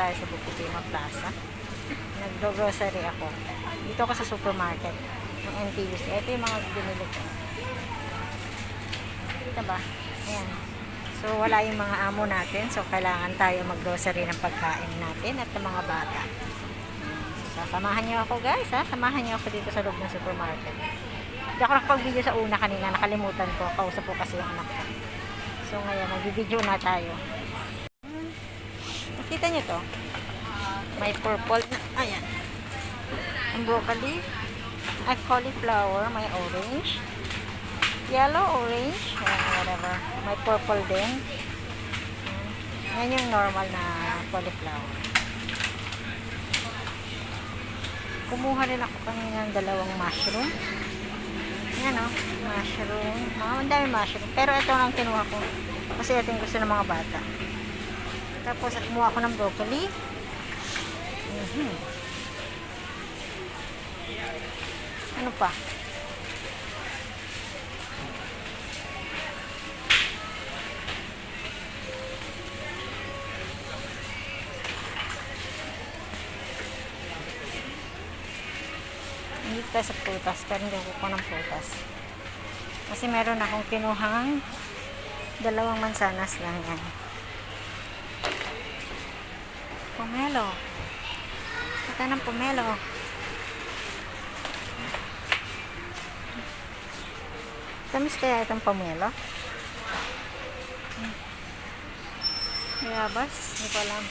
tayo sa Bukidima Plaza. Nag-grocery ako. Dito ako sa supermarket ng NTUC. Ito yung mga binili ko. Kita ba? Ayan. So, wala yung mga amo natin. So, kailangan tayo mag-grocery ng pagkain natin at ng mga bata. So, samahan niyo ako guys, ha? Samahan niyo ako dito sa loob ng supermarket. Hindi ako nakapag-video sa una kanina. Nakalimutan ko. Kausap ko kasi yung anak ko. So, ngayon, mag-video na tayo. Nakita niyo to? May purple na, ayan. Ang broccoli. Ay, cauliflower. May orange. Yellow, orange. Ayan, whatever. May purple din. Ayan. Yan yung normal na cauliflower. Kumuha rin ako kanina ng dalawang mushroom. Yan o, mushroom. Mga ang dami mushroom. Pero ito lang kinuha ko. Kasi ito yung gusto ng mga bata. Tapos kumuha ako ng broccoli. Mhm. Ano pa? Hindi tayo sa prutas, pero hindi ako ng prutas. Kasi meron akong kinuhang dalawang mansanas lang yan. Pomelo. Ito ng pomelo. Tamis kaya itong pomelo? Mayabas? Hindi ko alam.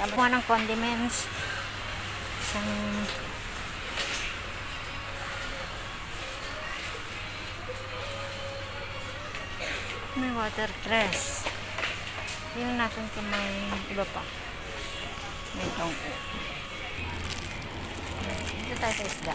Tapos kuha ng condiments. Isang may watercress. Tingnan natin kung may iba pa. May tongko. Dito tayo sa isda.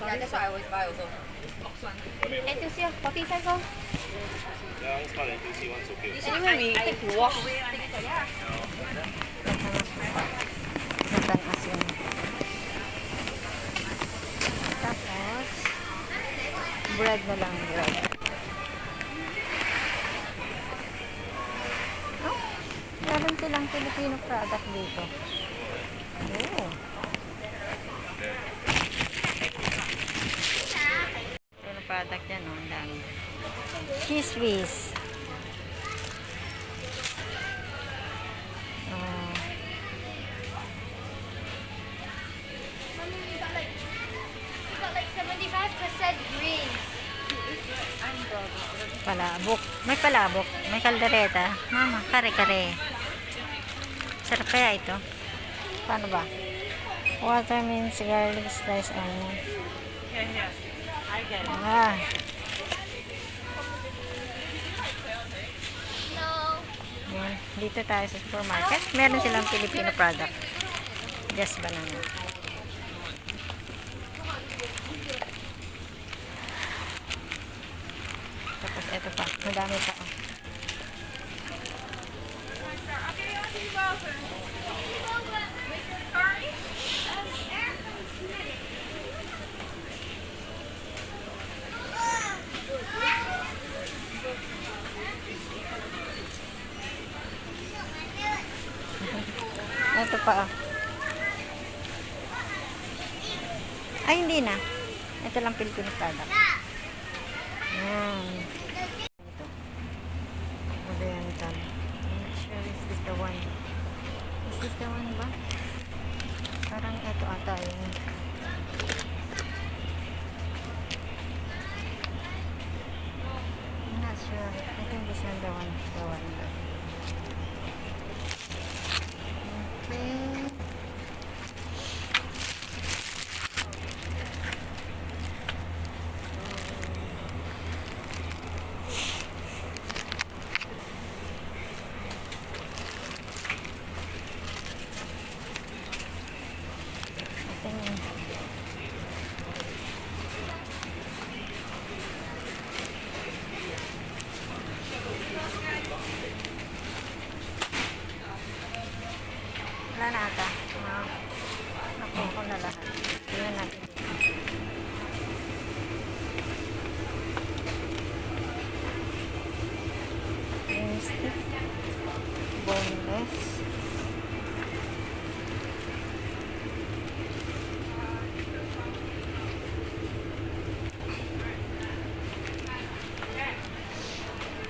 Yeah, that's what I always buy also. NTUC 40 cents oh. Yeah, it's not NTUC one's okay. Anyway, we take to wash. Natang asin. Tapos, bread na lang bread. Oh, meron silang Filipino product dito. Oh. Filipino product yan, oh, ang dami. Whiz. Oh. Mommy, we got like we got like seventy five percent green. Palabok. May palabok. May kaldereta. Mama, kare-kare. Sarap kaya ito? Paano ba? Water means garlic slice onion. Ah, dito tayo sa supermarket. Meron silang Filipino product. Just banana. Tapos ito pa. Madami pa. Okay, Ito pa oh. Ay, hindi na. Ito lang Filipino product. Yan. Ito. Oriental. I'm not sure is this the one. Is this the one ba? Parang ito ata yun. I'm not sure. I think this one the one. The one. Okay. Tingin. Wala na ata. Uh, nakuha ko na lahat. Tingnan natin. Green stick. Boneless.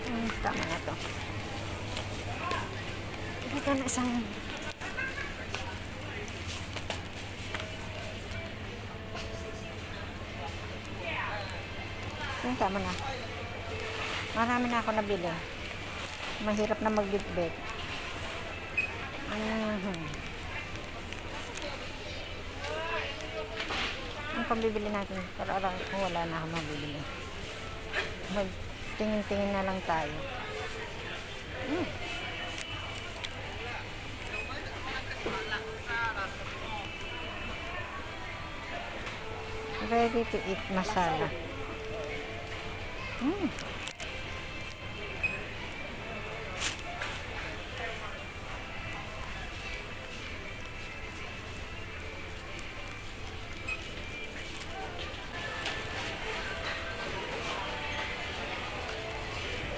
Hmm, tama na to. Ito na isang Yung tama na. Marami na ako nabili. Mahirap na magbitbit. Mhm. Ang pambibili natin, para wala na ako mabibili. Magtingin-tingin na lang tayo. Ready to eat masala. Mm.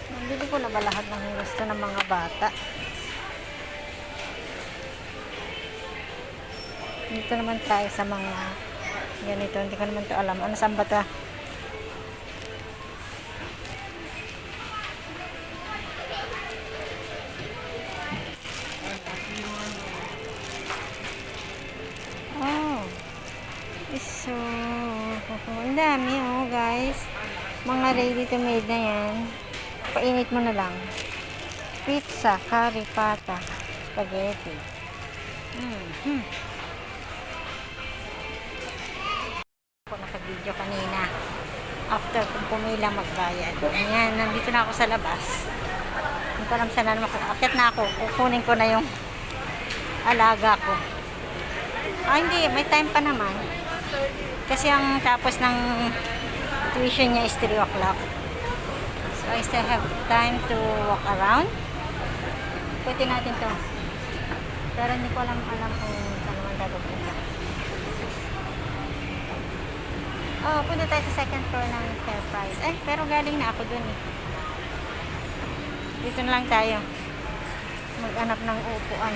Nabili ko na ba lahat ng gusto ng mga bata? Dito naman tayo sa mga ganito. Hindi ko naman to alam. Ano saan ba to? Oh. So, ang dami oh guys. Mga ready to made na yan. Painit mo na lang. Pizza, curry, pata, spaghetti. Mm -hmm. Naka-video kanina. After kung pumila magbayad. Ayan, nandito na ako sa labas. Hindi ko alam saan na naman. Akit na ako. Kukunin ko na yung alaga ko. Ah, hindi. May time pa naman. Kasi ang tapos ng tuition niya is 3 o'clock. So, I still have time to walk around. Pwede natin to. Pero hindi ko alam, alam kung saan naman tayo pupunta. Oh, punta tayo sa second floor ng Fair Price. Eh, pero galing na ako dun eh. Dito na lang tayo. Mag-anap ng upuan.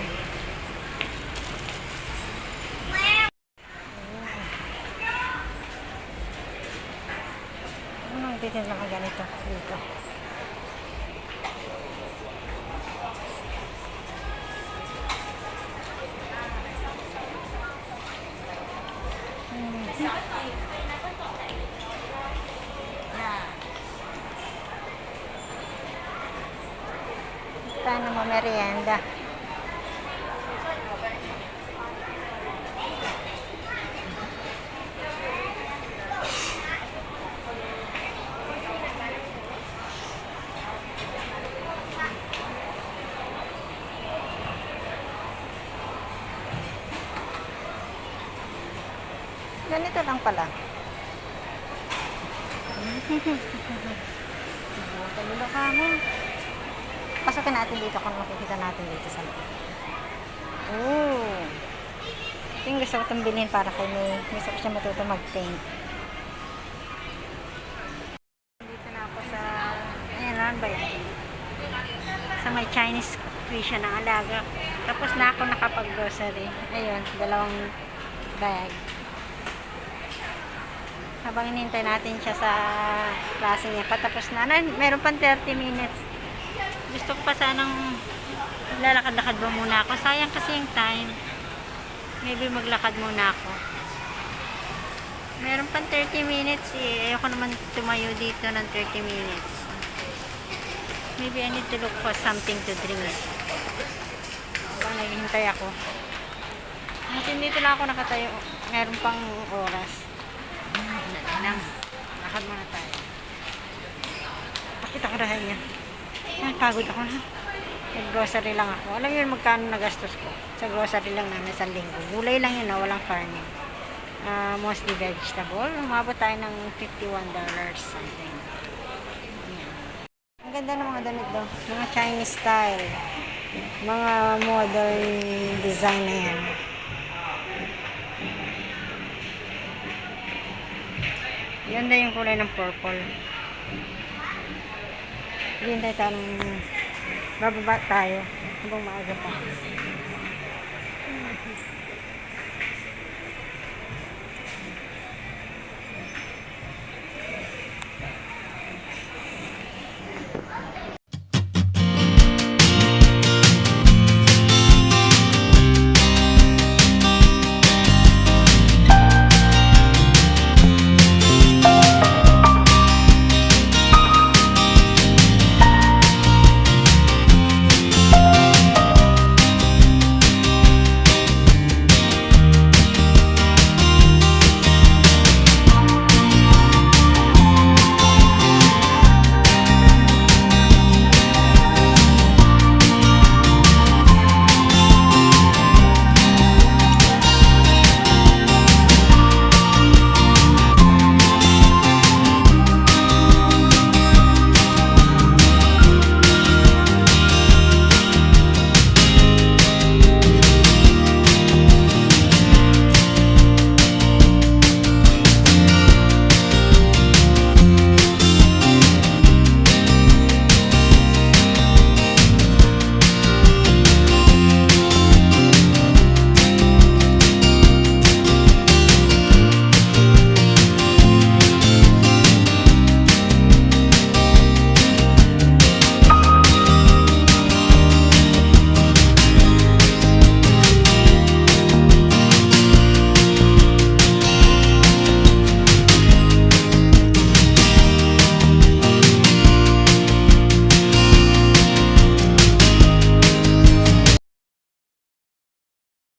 Ano ang titin lang ganito dito? Tayo na mamerienda. Ganito lang pala. Kalula ka mo. Pasokin natin dito kung makikita natin dito sa loob. Oh. Ito yung gusto ko itong bilhin para kay May. Gusto ko siya matuto mag-paint. Dito na ako sa... Ayan, ano ba yan? Sa may Chinese tuition ng alaga. Tapos na ako nakapag-grocery. Ayun, dalawang bag. Habang hinintay natin siya sa klase niya, patapos na. Meron pang 30 minutes. Gusto ko pa sanang lalakad-lakad ba muna ako. Sayang kasi yung time. Maybe maglakad muna ako. Meron pang 30 minutes eh. Ayoko naman tumayo dito ng 30 minutes. Maybe I need to look for something to drink. Habang naghihintay ako. At dito lang ako nakatayo. Meron pang oras. Lakad muna tayo. Pakita ko dahil niya. Ay, pagod ako na. Nag-grocery lang ako. Alam yun magkano nagastos ko. Sa grocery lang namin sa linggo. Gulay lang yun, no? walang farming. Ah, mostly vegetable. Umabot tayo ng $51 something. Ayan. Ang ganda ng mga damit daw. Mga Chinese style. Mga modern design na yan. Ganda yung kulay ng purple. Hintay tayo ng bababa tayo habang maaga pa.